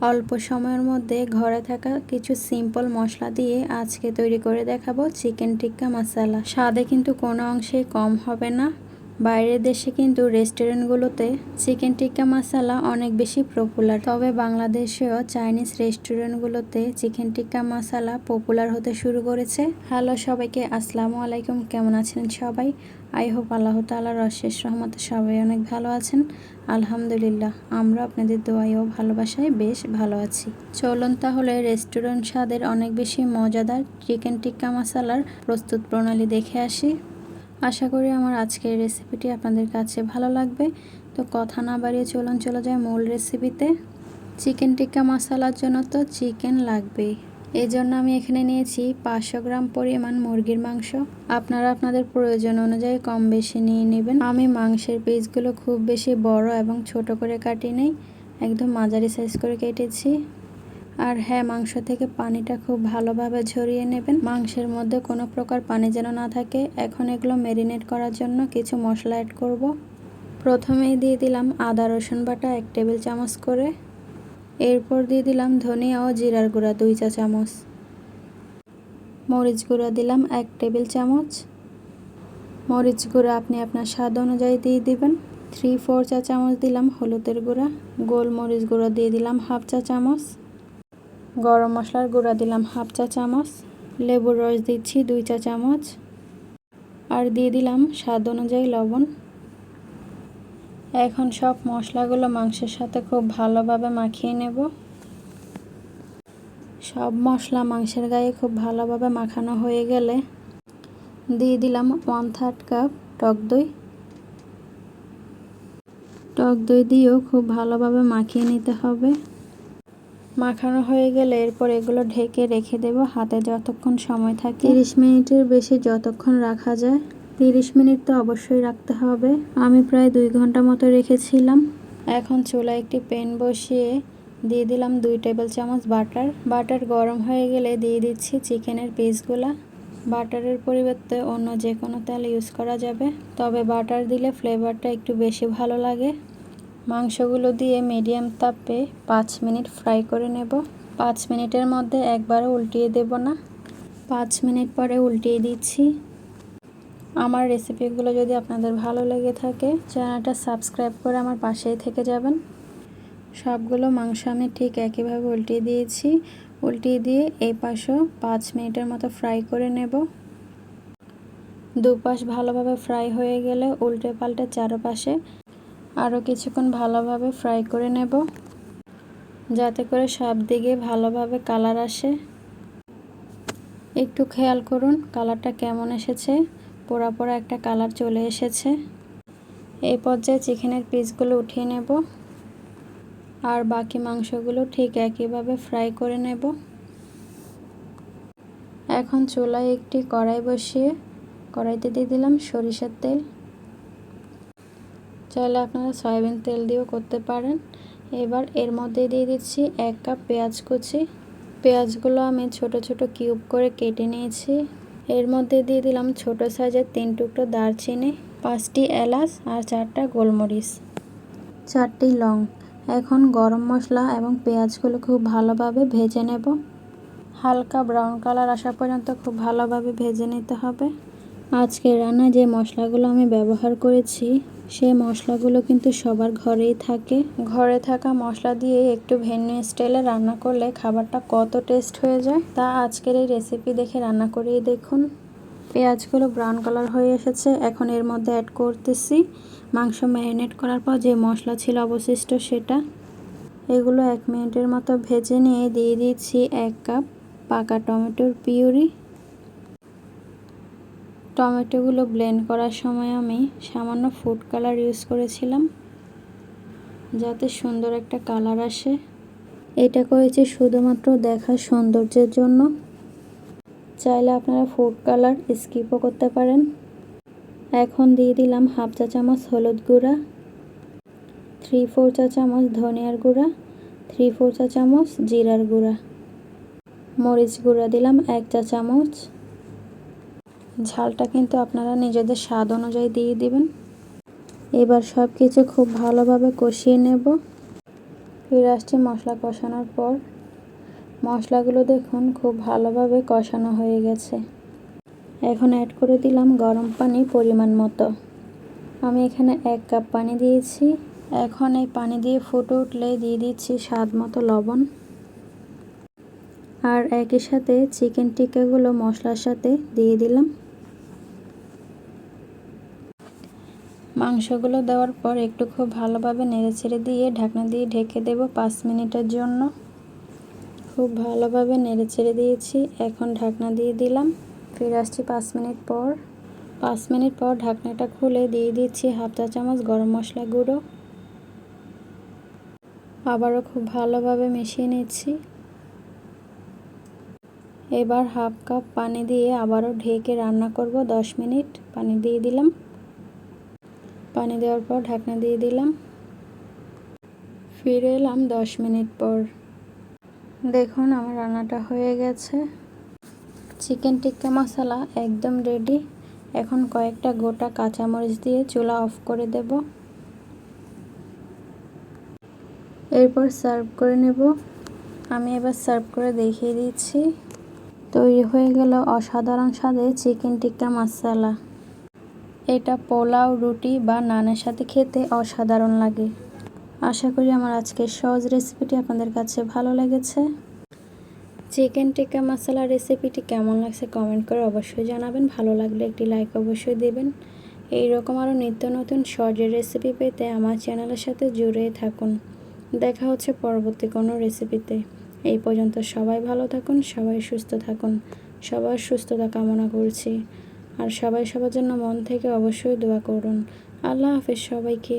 অল্প সময়ের মধ্যে ঘরে থাকা কিছু সিম্পল মশলা দিয়ে আজকে তৈরি করে দেখাবো চিকেন টিক্কা মশালা স্বাদে কিন্তু কোনো অংশেই কম হবে না। বাইরের দেশে কিন্তু রেস্টুরেন্টগুলোতে চিকেন টিক্কা মশালা অনেক বেশি পপুলার তবে বাংলাদেশেও চাইনিজ রেস্টুরেন্টগুলোতে চিকেন টিক্কা মশালা পপুলার হতে শুরু করেছে। হ্যালো সবাইকে, আসসালামু আলাইকুম। কেমন আছেন সবাই? আই হোপ আল্লাহ তালার অশেষ রহমতে সবাই অনেক ভালো আছেন। আলহামদুলিল্লাহ, আমরা আপনাদের দোয়াই ও ভালোবাসায় বেশ ভালো আছি। চলুন তাহলে রেস্টুরেন্ট স্বাদের অনেক বেশি মজাদার চিকেন টিক্কা মশালার প্রস্তুত প্রণালী দেখে আসি। আশা করি আমার আজকের রেসিপিটি আপনাদের কাছে ভালো লাগবে। তো কথা না বাড়িয়ে চলুন চলে যায় মূল রেসিপিতে। চিকেন টিক্কা মশালার জন্য তো চিকেন লাগবেই। এই জন্য আমি এখানে নিয়েছি পাঁচশো গ্রাম পরিমাণ মুরগির মাংস। আপনারা আপনাদের প্রয়োজন অনুযায়ী কম বেশি নিয়ে নেবেন। আমি মাংসের পিসগুলো খুব বেশি বড় এবং ছোট করে কাটি নেই, একদম মাঝারি সাইজ করে কেটেছি। আর হ্যাঁ মাংস থেকে পানিটা খুব ভালোভাবে ঝরিয়ে নেবেন। মাংসের মধ্যে কোনো প্রকার পানি যেন না থাকে। এখন এগুলো ম্যারিনেট করার জন্য কিছু মশলা অ্যাড করব। প্রথমেই দিয়ে দিলাম আদা রসুন বাটা এক টেবিল চামচ করে। এরপর দিয়ে দিলাম ধনিয়া ও জিরার গুঁড়া, দুই চা চামচ। মরিচ গুঁড়া দিলাম এক টেবিল চামচ। মরিচ গুঁড়া আপনি আপনার স্বাদ অনুযায়ী দিয়ে দিবেন। থ্রি ফোর চা চামচ দিলাম হলুদের গুঁড়া। গোলমরিচ গুঁড়া দিয়ে দিলাম হাফ চা চামচ। গরম মশলার গুঁড়া দিলাম হাফ চা চামচ। লেবুর রস দিচ্ছি দুই চা চামচ। আর দিয়ে দিলাম স্বাদ অনুযায়ী লবণ। এখন সব মশলাগুলো মাংসের সাথে খুব ভালোভাবে মাখিয়ে নেব। সব মশলা মাংসের গায়ে খুব ভালোভাবে মাখানো হয়ে গেলে দিয়ে দিলাম ওয়ান থার্ড কাপ টক দই। টক দই দিয়েও খুব ভালোভাবে মাখিয়ে নিতে হবে। মাখানো হয়ে গেলে এরপর এগুলো ঢেকে রেখে দেব হাতে যতক্ষণ সময় থাকে। তিরিশ মিনিটের বেশি যতক্ষণ রাখা যায়। তিরিশ মিনিট তো অবশ্যই রাখতে হবে। আমি প্রায় দুই ঘণ্টা মতো রেখেছিলাম। এখন চুলায় একটি প্যান বসিয়ে দিয়ে দিলাম দুই টেবিল চামচ বাটার। বাটার গরম হয়ে গেলে দিয়ে দিচ্ছি চিকেনের পিসগুলা। বাটারের পরিবর্তে অন্য যে কোনো তেল ইউজ করা যাবে। তবে বাটার দিলে ফ্লেভারটা একটু বেশি ভালো লাগে। মাংসগুলো দিয়ে মিডিয়াম তাপে পাঁচ মিনিট ফ্রাই করে নেব। পাঁচ মিনিটের মধ্যে একবারও উল্টিয়ে দেব না। পাঁচ মিনিট পরে উল্টিয়ে দিচ্ছি। আমার রেসিপিগুলো যদি আপনাদের ভালো লেগে থাকে, চ্যানেলটা সাবস্ক্রাইব করে আমার পাশেই থেকে যাবেন। সবগুলো মাংস আমি ঠিক একইভাবে উল্টিয়ে দিয়েছি। উল্টিয়ে দিয়ে এই পাশও পাঁচ মিনিটের মতো ফ্রাই করে নেব। দুপাশ ভালোভাবে ফ্রাই হয়ে গেলে উল্টে পাল্টে চারপাশে আরও কিছুক্ষণ ভালোভাবে ফ্রাই করে নেব। যাতে করে সব দিকে ভালোভাবে কালার আসে। একটু খেয়াল করুন কালারটা কেমন এসেছে। পোড়া পোড়া একটা কালার চলে এসেছে। এই পর্যায়ে চিকেনের পিসগুলো উঠিয়ে নেব। আর বাকি মাংসগুলো ঠিক একইভাবে ফ্রাই করে নেব। এখন চুলায় একটি কড়াই বসিয়ে কড়াইতে দিয়ে দিলাম সরিষার তেল। চাইলে আপনারা সয়াবিন তেল দিয়েও করতে পারেন। এবার এর মধ্যে দিয়ে দিচ্ছি এক কাপ পেঁয়াজ কুচি। পেঁয়াজগুলো আমি ছোট ছোট কিউব করে কেটে নিয়েছি। এর মধ্যে দিয়ে দিলাম ছোট সাইজের তিন টুকরো দারচিনি, পাঁচটি এলাচ আর চারটা গোলমরিচ। চারটি লং। এখন গরম মশলা এবং পেঁয়াজগুলো খুব ভালোভাবে ভেজে নেব। হালকা ব্রাউন কালার আসা পর্যন্ত খুব ভালোভাবে ভেজে নিতে হবে। আজকে রান্না যে মশলাগুলো আমি ব্যবহার করেছি সেই মশলাগুলো কিন্তু সবার ঘরেই থাকে। ঘরে থাকা মশলা দিয়ে একটু ভেন্যু স্টাইলে রান্না করলে খাবারটা কত টেস্ট হয়ে যায়, তা আজকের এই রেসিপি দেখে রান্না করেই দেখুন। পেঁয়াজগুলো ব্রাউন কালার হয়ে এসেছে, এখন এর মধ্যে অ্যাড করতেছি। মাংস ম্যারিনেট করার পর যে মশলা ছিল অবশিষ্ট সেটা। এগুলো এক মিনিটের মতো ভেজে নিয়ে দিয়ে দিচ্ছি এক কাপ পাকা টমেটোর পিউরি। টমেটোগুলো ব্লেন্ড করার সময় আমি সামান্য ফুড কালার ইউজ করেছিলাম, যাতে সুন্দর একটা কালার আসে। এটা করেছি শুধুমাত্র দেখার সৌন্দর্যের জন্য। চাইলে আপনারা ফুড কালার স্কিপও করতে পারেন। এখন দিয়ে দিলাম হাফ চা চামচ হলুদ গুঁড়া থ্রি ফোর চা চামচ ধনিয়ার গুঁড়া থ্রি ফোর চা চামচ জিরার গুঁড়া। মরিচ গুঁড়া দিলাম এক চা চামচ। ঝালটা কিন্তু আপনারা নিজেদের স্বাদ অনুযায়ী দিয়ে দিবেন। এবার সব কিছু খুব ভালোভাবে কষিয়ে নেব। ফিরে আসছি মশলা কষানোর পর। মশলাগুলো দেখুন খুব ভালোভাবে কষানো হয়ে গেছে। এখন অ্যাড করে দিলাম গরম পানি পরিমাণ মতো। আমি এখানে এক কাপ পানি দিয়েছি। এখন এই পানি দিয়ে ফুটে উঠলে দিয়ে দিচ্ছি স্বাদ মতো লবণ। আর একই সাথে চিকেন টিক্কাগুলো মশলার সাথে দিয়ে দিলাম। মাংসগুলো দেওয়ার পর একটু খুব ভালোভাবে নেড়েচেড়ে দিয়ে ঢাকনা দিয়ে ঢেকে দেব পাঁচ মিনিটের জন্য। খুব ভালোভাবে নেড়েচেড়ে দিয়েছি। এখন ঢাকনা দিয়ে দিলাম। ফিরে আসছি পাঁচ মিনিট পর। পাঁচ মিনিট পর ঢাকনাটা খুলে দিয়ে দিচ্ছি হাফ চা চামচ গরম মশলা গুঁড়ো। আবারও খুব ভালোভাবে মিশিয়ে নিচ্ছি। এবার হাফ কাপ পানি দিয়ে আবারও ঢেকে রান্না করব দশ মিনিট। পানি দিয়ে দিলাম। পানি দেওয়ার পর ঢাকনা দিয়ে দিলাম। ফিরে এলাম দশ মিনিট পর। দেখুন, আমার রান্নাটা হয়ে গেছে। চিকেন টিক্কা মশলা একদম রেডি এখন কয়েকটা গোটা কাঁচামরিচ দিয়ে চুলা অফ করে দেব। এরপর সার্ভ করে নেব। আমি এবার সার্ভ করে দেখিয়ে দিচ্ছি। তৈরি হয়ে গেল অসাধারণ স্বাদে চিকেন টিক্কা মশলা। এটা পোলাও, রুটি বা নানের সাথে খেতে অসাধারণ লাগে। আশা করি আমার আজকের সহজ রেসিপিটি আপনাদের কাছে ভালো লেগেছে। চিকেন টিক্কা মশলা রেসিপিটি কেমন লাগছে কমেন্ট করে অবশ্যই জানাবেন। ভালো লাগলে একটি লাইক অবশ্যই দেবেন। এই রকম আরও নিত্য নতুন সহজের রেসিপি পেতে আমার চ্যানেলের সাথে জুড়ে থাকুন। দেখা হচ্ছে পরবর্তী কোনো রেসিপিতে এই পর্যন্ত সবাই ভালো থাকুন, সবাই সুস্থ থাকুন। সবার সুস্থতা কামনা করছি। আর সবাই সবার জন্য মন থেকে অবশ্যই দোয়া করুন। আল্লাহ হাফেজ সবাইকে।